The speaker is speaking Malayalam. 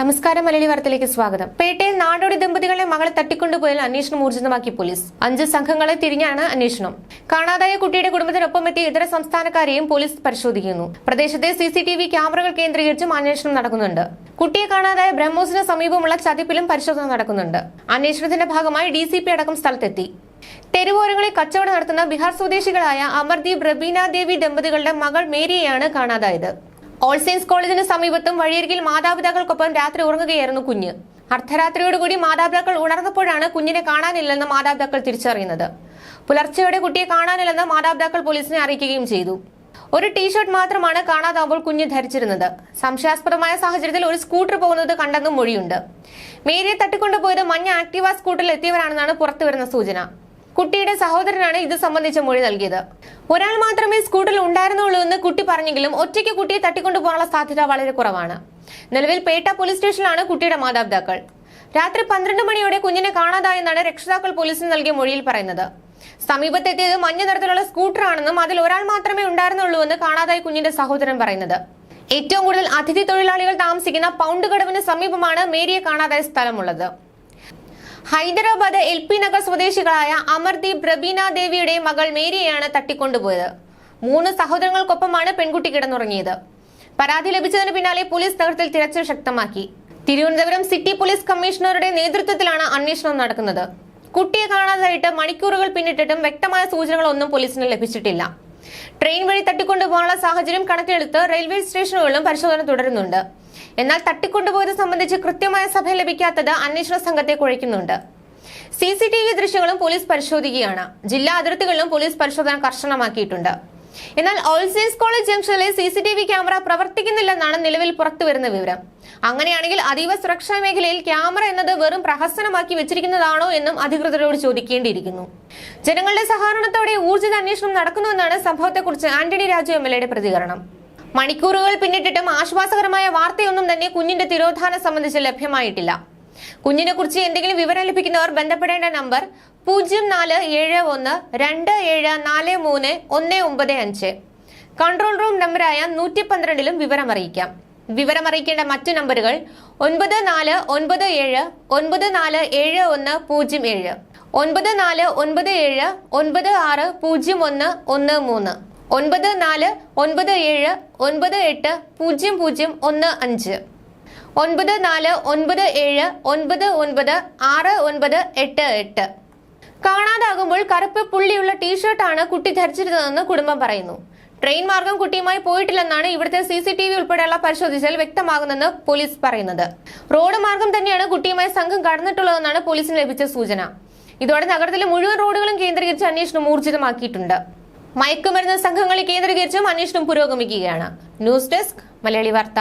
നമസ്കാരം മലയാളി വാർത്തയിലേക്ക് സ്വാഗതം. പേട്ടയിൽ നാടോടി ദമ്പതികളെ മകളെ തട്ടിക്കൊണ്ടുപോയാൽ അന്വേഷണം ഊർജിതമാക്കി പോലീസ്. അഞ്ച് സംഘങ്ങളെ തിരിഞ്ഞാണ് അന്വേഷണം. കാണാതായ കുട്ടിയുടെ കുടുംബത്തിനൊപ്പം എത്തിയ ഇതര സംസ്ഥാനക്കാരെയും പോലീസ് പരിശോധിക്കുന്നു. പ്രദേശത്തെ സി സി ടി വി ക്യാമറകൾ കേന്ദ്രീകരിച്ചും അന്വേഷണം നടക്കുന്നുണ്ട്. കുട്ടിയെ കാണാതായ ബ്രഹ്മോസിന് സമീപമുള്ള ചതിപ്പിലും പരിശോധന നടക്കുന്നുണ്ട്. അന്വേഷണത്തിന്റെ ഭാഗമായി ഡി സി പി അടക്കം സ്ഥലത്തെത്തി. തെരുവോരങ്ങളിൽ കച്ചവടം നടത്തുന്ന ബിഹാർ സ്വദേശികളായ അമർദീപ് റബീന ദേവി ദമ്പതികളുടെ മകൾ മേരിയെയാണ് കാണാതായത്. ഓൾ സെയിൻസ് കോളേജിന് സമീപത്തും വഴിയരികിൽ മാതാപിതാക്കൾക്കൊപ്പം രാത്രി ഉറങ്ങുകയായിരുന്നു കുഞ്ഞ്. അർദ്ധരാത്രിയോടുകൂടി മാതാപിതാക്കൾ ഉണർന്നപ്പോഴാണ് കുഞ്ഞിനെ കാണാനില്ലെന്ന് മാതാപിതാക്കൾ തിരിച്ചറിയുന്നത്. പുലർച്ചെയോടെ കുട്ടിയെ കാണാനില്ലെന്ന് മാതാപിതാക്കൾ പോലീസിനെ അറിയിക്കുകയും ചെയ്തു. ഒരു ടീഷർട്ട് മാത്രമാണ് കാണാതാവുമ്പോൾ കുഞ്ഞ് ധരിച്ചിരുന്നത്. സംശയാസ്പദമായ സാഹചര്യത്തിൽ ഒരു സ്കൂട്ടർ പോകുന്നത് കണ്ടെന്നും മൊഴിയുണ്ട്. മേരിയെ തട്ടിക്കൊണ്ടുപോയത് മഞ്ഞ ആക്ടിവ സ്കൂട്ടറിൽ എത്തിയവരാണെന്നാണ് പുറത്തുവരുന്ന സൂചന. കുട്ടിയുടെ സഹോദരനാണ് ഇത് സംബന്ധിച്ച മൊഴി നൽകിയത്. ഒരാൾ മാത്രമേ സ്കൂട്ടറിൽ ഉണ്ടായിരുന്നുള്ളൂ എന്ന് കുട്ടി പറഞ്ഞെങ്കിലും ഒറ്റയ്ക്ക് കുട്ടിയെ തട്ടിക്കൊണ്ടു പോകാനുള്ള സാധ്യത വളരെ കുറവാണ്. നിലവിൽ പേട്ട പോലീസ് സ്റ്റേഷനിലാണ് കുട്ടിയുടെ മാതാപിതാക്കൾ. രാത്രി പന്ത്രണ്ട് മണിയോടെ കുഞ്ഞിനെ കാണാതായെന്നാണ് രക്ഷിതാക്കൾ പോലീസിന് നൽകിയ മൊഴിയിൽ പറയുന്നത്. സമീപത്തെത്തിയത് മഞ്ഞ നിറത്തിലുള്ള സ്കൂട്ടറാണെന്നും അതിൽ ഒരാൾ മാത്രമേ ഉണ്ടായിരുന്നുള്ളൂ എന്ന് കാണാതായി കുഞ്ഞിന്റെ സഹോദരൻ പറയുന്നത്. ഏറ്റവും കൂടുതൽ അതിഥി തൊഴിലാളികൾ താമസിക്കുന്ന പൗണ്ട് കടവിന് സമീപമാണ് മേരിയെ കാണാതായ സ്ഥലമുള്ളത്. ഹൈദരാബാദ് എൽ പി നഗർ സ്വദേശികളായ അമർദീപ് റബീന ദേവിയുടെ മകൾ മേരിയെയാണ് തട്ടിക്കൊണ്ടുപോയത്. മൂന്ന് സഹോദരങ്ങൾക്കൊപ്പമാണ് പെൺകുട്ടി കിടന്നുറങ്ങിയത്. പരാതി ലഭിച്ചതിന് പിന്നാലെ പോലീസ് നഗരത്തിൽ തിരച്ചിൽ ശക്തമാക്കി. തിരുവനന്തപുരം സിറ്റി പോലീസ് കമ്മീഷണറുടെ നേതൃത്വത്തിലാണ് അന്വേഷണം നടക്കുന്നത്. കുട്ടിയെ കാണാതായിട്ട് മണിക്കൂറുകൾ പിന്നിട്ടിട്ടും വ്യക്തമായ സൂചനകളൊന്നും പോലീസിന് ലഭിച്ചിട്ടില്ല. ട്രെയിൻ വഴി തട്ടിക്കൊണ്ടുപോകാനുള്ള സാഹചര്യം കണക്കിലെടുത്ത് റെയിൽവേ സ്റ്റേഷനുകളിലും പരിശോധന തുടരുന്നുണ്ട്. എന്നാൽ തട്ടിക്കൊണ്ടുപോയത് സംബന്ധിച്ച് കൃത്യമായ സഭ ലഭിക്കാത്തത് അന്വേഷണ സംഘത്തെ കുഴയ്ക്കുന്നുണ്ട്. സി സി ടി വി ദൃശ്യങ്ങളും പോലീസ് പരിശോധിക്കുകയാണ്. ജില്ലാ അതിർത്തികളിലും പോലീസ് പരിശോധന കർശനമാക്കിയിട്ടുണ്ട്. എന്നാൽ ഓൾ കോളേജ് ജംഗ്ഷനിലെ C C T V camera പ്രവർത്തിക്കുന്നില്ലെന്നാണ് നിലവിൽ പുറത്തുവരുന്ന വിവരം. അങ്ങനെയാണെങ്കിൽ അതീവ സുരക്ഷാ മേഖലയിൽ ക്യാമറ എന്നത് വെറും പ്രഹസനമാക്കി വെച്ചിരിക്കുന്നതാണോ എന്നും അധികൃതരോട് ചോദിക്കേണ്ടിയിരിക്കുന്നു. ജനങ്ങളുടെ സഹകരണത്തോടെ ഊർജിത അന്വേഷണം നടക്കുന്നുവെന്നാണ് സംഭവത്തെക്കുറിച്ച് ആന്റണി രാജു എം പ്രതികരണം. മണിക്കൂറുകൾ പിന്നിട്ടിട്ടും ആശ്വാസകരമായ വാർത്തയൊന്നും തന്നെ കുഞ്ഞിന്റെ തിരോധാനം സംബന്ധിച്ച് ലഭ്യമായിട്ടില്ല. കുഞ്ഞിനെ കുറിച്ച് എന്തെങ്കിലും വിവരം ലഭിക്കുന്നവർ ബന്ധപ്പെടേണ്ട നമ്പർ പൂജ്യം നാല് ഏഴ് ഒന്ന് രണ്ട് ഏഴ് നാല് മൂന്ന് ഒന്ന് ഒമ്പത് അഞ്ച്. കൺട്രോൾ റൂം നമ്പറായ നൂറ്റി പന്ത്രണ്ടിലും വിവരമറിയിക്കാം. അറിയിക്കാം വിവരം അറിയിക്കേണ്ട മറ്റു നമ്പറുകൾ ഒൻപത് നാല് ഒൻപത് ഏഴ് ഒൻപത് നാല് ഏഴ് ഒന്ന് പൂജ്യം ഏഴ്. ഒൻപത് നാല് ഒൻപത് ഏഴ് ഒൻപത് ആറ് പൂജ്യം ഒന്ന് ഒന്ന് മൂന്ന്. ഒൻപത് നാല് ഒൻപത് ഏഴ് ഒൻപത് എട്ട് പൂജ്യം പൂജ്യം ഒന്ന് അഞ്ച്. ഒൻപത് നാല് ഒൻപത് ഏഴ് ഒൻപത് ഒൻപത് ആറ് ഒൻപത് എട്ട് എട്ട്. കാണാതാകുമ്പോൾ കറുപ്പ് പുള്ളിയുള്ള ടീഷർട്ടാണ് കുട്ടി ധരിച്ചിരുന്നതെന്ന് കുടുംബം പറയുന്നു. ട്രെയിൻ മാർഗം കുട്ടിയുമായി പോയിട്ടില്ലെന്നാണ് ഇവിടുത്തെ സി സി ടി വി ഉൾപ്പെടെയുള്ള പരിശോധിച്ചാൽ വ്യക്തമാകുന്നെന്ന് പോലീസ് പറയുന്നത്. റോഡ് മാർഗം തന്നെയാണ് കുട്ടിയുമായി സംഘം കടന്നിട്ടുള്ളതെന്നാണ് പോലീസിന് ലഭിച്ച സൂചന. ഇതോടെ നഗരത്തിലെ മുഴുവൻ റോഡുകളും കേന്ദ്രീകരിച്ച് അന്വേഷണം ഊർജിതമാക്കിയിട്ടുണ്ട്. മയക്കുമരുന്ന് സംഘങ്ങളെ കേന്ദ്രീകരിച്ചും അന്വേഷണം പുരോഗമിക്കുകയാണ്. ന്യൂസ് ഡെസ്ക് മലയാളി വാർത്ത.